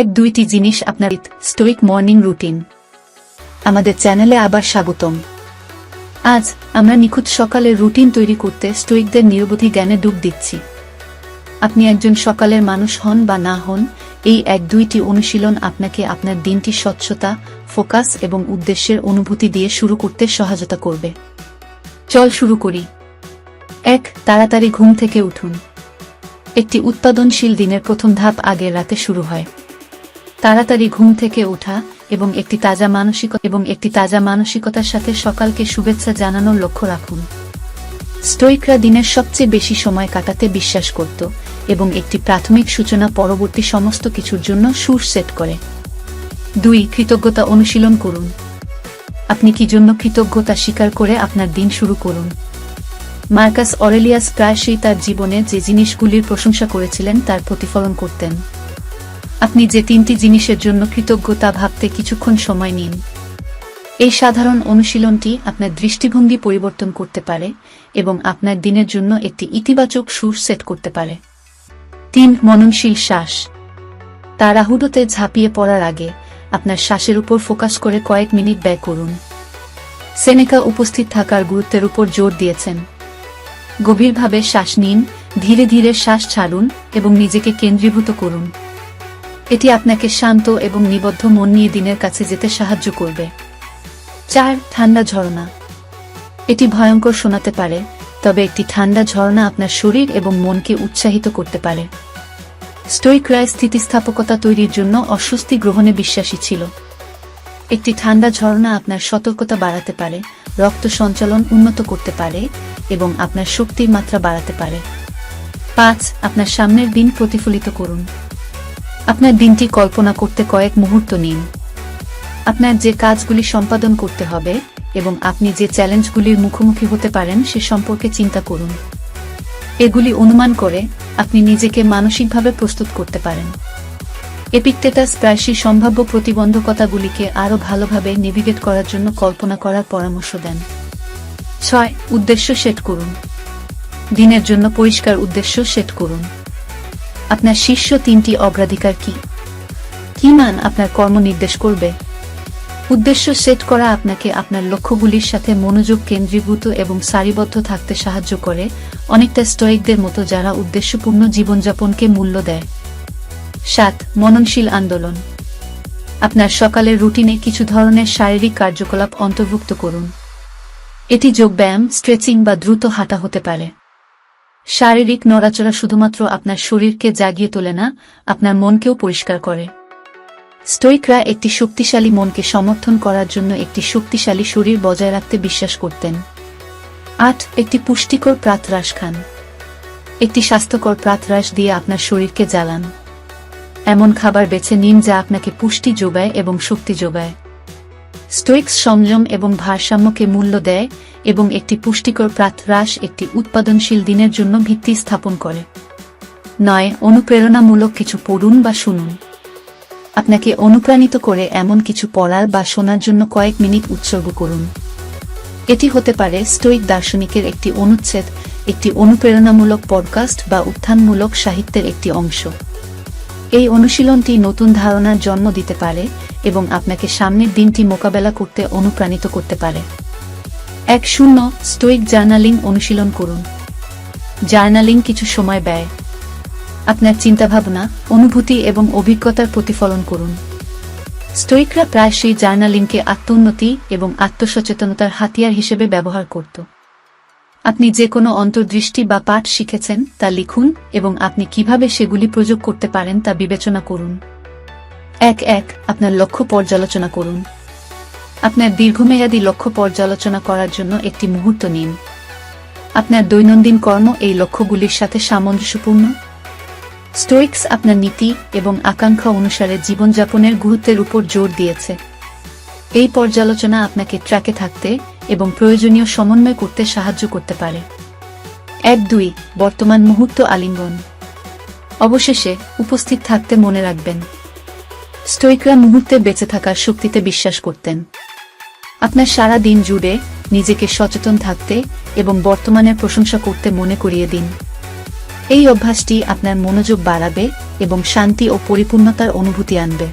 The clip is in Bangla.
এক দুইটি জিনিস আপনার স্টোইক মর্নিং রুটিন আমাদের চ্যানেলে আবার স্বাগতম। আজ আমরা নিখুঁত সকালের রুটিন তৈরি করতে স্টোইকদের নিরবধি জ্ঞানে ডুব দিচ্ছি। আপনি একজন সকালের মানুষ হন বা না হন, এই এক দুইটি অনুশীলন আপনাকে আপনার দিনটি স্বচ্ছতা ফোকাস এবং উদ্দেশ্যের অনুভূতি দিয়ে শুরু করতে সহায়তা করবে। চল শুরু করি। এক, তাড়াতাড়ি ঘুম থেকে উঠুন। একটি উৎপাদনশীল দিনের প্রথম ধাপ আগের রাতে শুরু হয়। তাড়াতাড়ি ঘুম থেকে ওঠা এবং একটি তাজা মানসিক এবং একটি তাজা মানসিকতার সাথে সকালকে শুভেচ্ছা জানানোর লক্ষ্য রাখুন। স্টোইকরা দিনের সবচেয়ে বেশি সময় কাটাতে বিশ্বাস করত এবং একটি প্রাথমিক সূচনা পরবর্তী সমস্ত কিছুর জন্য সুর সেট করে। দুই, কৃতজ্ঞতা অনুশীলন করুন। আপনি কি জন্য কৃতজ্ঞতা স্বীকার করে আপনার দিন শুরু করুন? মার্কাস অরেলিয়াস প্রায়শই তার জীবনে যে জিনিসগুলির প্রশংসা করেছিলেন তার প্রতিফলন করতেন। আপনি যে তিনটি জিনিসের জন্য কৃতজ্ঞতা ভাবতে কিছুক্ষণ সময় নিন। এই সাধারণ অনুশীলনটি আপনার দৃষ্টিভঙ্গি পরিবর্তন করতে পারে এবং আপনার দিনের জন্য একটি ইতিবাচক সুর সেট করতে পারে। তিন, মননশীল শ্বাস। তাড়াহুড়োতে ঝাঁপিয়ে পড়ার আগে আপনার শ্বাসের উপর ফোকাস করে কয়েক মিনিট ব্যয় করুন। সেনেকা উপস্থিত থাকার গুরুত্বের উপর জোর দিয়েছেন। গভীরভাবে শ্বাস নিন, ধীরে ধীরে শ্বাস ছাড়ুন এবং নিজেকে কেন্দ্রীভূত করুন। এটি আপনাকে শান্ত এবং নিবদ্ধ মন নিয়ে দিনের কাছে যেতে সাহায্য করবে। চার, ঠান্ডা ঝরনা। এটি ভয়ঙ্কর শোনাতে পারে, তবে একটি ঠান্ডা ঝরনা আপনার শরীর এবং মনকে উৎসাহিত করতে পারে। স্টোইকরায় স্থিতিস্থাপকতা তৈরির জন্য অস্বস্তি গ্রহণে বিশ্বাসী ছিল। একটি ঠান্ডা ঝরনা আপনার সতর্কতা বাড়াতে পারে, রক্ত সঞ্চালন উন্নত করতে পারে এবং আপনার শক্তির মাত্রা বাড়াতে পারে। পাঁচ, আপনার সামনের দিন প্রতিফলিত করুন। আপনার দিনটি কল্পনা করতে কয়েক মুহূর্ত নিন। আপনার যে কাজগুলি সম্পাদন করতে হবে এবং আপনি যে চ্যালেঞ্জগুলির মুখোমুখি হতে পারেন সে সম্পর্কে চিন্তা করুন। এগুলি অনুমান করে আপনি নিজেকে মানসিকভাবে প্রস্তুত করতে পারেন। এপিকটেটাস প্রায়শই সম্ভাব্য প্রতিবন্ধকতাগুলিকে আরও ভালোভাবে নেভিগেট করার জন্য কল্পনা করার পরামর্শ দেন। ছয়, উদ্দেশ্য সেট করুন। দিনের জন্য পরিষ্কার উদ্দেশ্য সেট করুন। আপনার শীর্ষ তিনটি অগ্রাধিকার কি? কি মান আপনার কর্ম নির্দেশ করবে? উদ্দেশ্য সেট করা আপনাকে আপনার লক্ষ্যগুলির সাথে মনোযোগ কেন্দ্রীভূত এবং সারিবদ্ধ থাকতে সাহায্য করে অনেকটা স্টয়িকদের মতো যারা উদ্দেশ্যপূর্ণ জীবনযাপনকে মূল্য দেয়। সাত, মননশীল আন্দোলন। আপনার সকালের রুটিনে কিছু ধরনের শারীরিক কার্যকলাপ অন্তর্ভুক্ত করুন। এটি যোগব্যায়াম স্ট্রেচিং বা দ্রুত হাঁটা হতে পারে। শারীরিক নড়াচড়া শুধুমাত্র আপনার শরীরকে জাগিয়ে তোলে না, আপনার মনকেও পরিষ্কার করে। স্টোইকরা একটি শক্তিশালী মনকে সমর্থন করার জন্য একটি শক্তিশালী শরীর বজায় রাখতে বিশ্বাস করতেন। আট, একটি পুষ্টিকর প্রাতরাশ খান। একটি স্বাস্থ্যকর প্রাতরাশ দিয়ে আপনার শরীরকে জ্বালান। এমন খাবার বেছে নিন যা আপনাকে পুষ্টি যোগায় এবং শক্তি যোগায়। স্টোইক্স সংযম এবং ভারসাম্যকে মূল্য দেয় এবং একটি পুষ্টিকর প্রাতরাশ একটি উৎপাদনশীল দিনের জন্য ভিত্তি স্থাপন করে। নয়, অনুপ্রেরণামূলক কিছু পড়ুন বা শুনুন। আপনাকে অনুপ্রাণিত করে এমন কিছু পড়ার বা শোনার জন্য কয়েক মিনিট উৎসর্গ করুন। এটি হতে পারে স্টোইক দার্শনিকের একটি অনুচ্ছেদ, একটি অনুপ্রেরণামূলক পডকাস্ট বা উত্থানমূলক সাহিত্যের একটি অংশ। এই অনুশীলনটি নতুন ধারণার জন্ম দিতে পারে এবং আপনাকে সামনের দিনটি মোকাবেলা করতে অনুপ্রাণিত করতে পারে। এক শূন্য স্টোইক জার্নালিং অনুশীলন করুন। জার্নালিং কিছু সময় ব্যয়। আপনার চিন্তাভাবনা, অনুভূতি এবং অভিজ্ঞতার প্রতিফলন করুন। স্টোইকরা প্রায়শই জার্নালিংকে আত্মোন্নতি এবং আত্মসচেতনতার হাতিয়ার হিসেবে ব্যবহার করত। আপনি যে কোনো অন্তর্দৃষ্টি বা পাঠ শিখেছেন তা লিখুন এবং আপনি কীভাবে সেগুলি প্রয়োগ করতে পারেন তা বিবেচনা করুন। এক এক আপনার লক্ষ্য পর্যালোচনা করুন। আপনার দীর্ঘমেয়াদী লক্ষ্য পর্যালোচনা করার জন্য একটি মুহূর্ত নিন। আপনার দৈনন্দিন কর্ম এই লক্ষ্যগুলির সাথে সামঞ্জস্যপূর্ণ। স্টোইক্স আপনার নীতি এবং আকাঙ্ক্ষা অনুসারে জীবনযাপনের গুরুত্বের উপর জোর দিয়েছে। এই পর্যালোচনা আপনাকে ট্র্যাকে থাকতে এবং প্রয়োজনীয় সমন্বয় করতে সাহায্য করতে পারে। এক দুই, বর্তমান মুহূর্ত আলিঙ্গন। অবশেষে উপস্থিত থাকতে মনে রাখবেন। স্টোইকরা মুহূর্তে বেঁচে থাকার শক্তিতে বিশ্বাস করতেন। আপনার সারা দিন জুড়ে নিজেকে সচেতন থাকতে এবং বর্তমানের প্রশংসা করতে মনে করিয়ে দিন। এই অভ্যাসটি আপনার মনোযোগ বাড়াবে এবং শান্তি ও পরিপূর্ণতার অনুভূতি আনবে।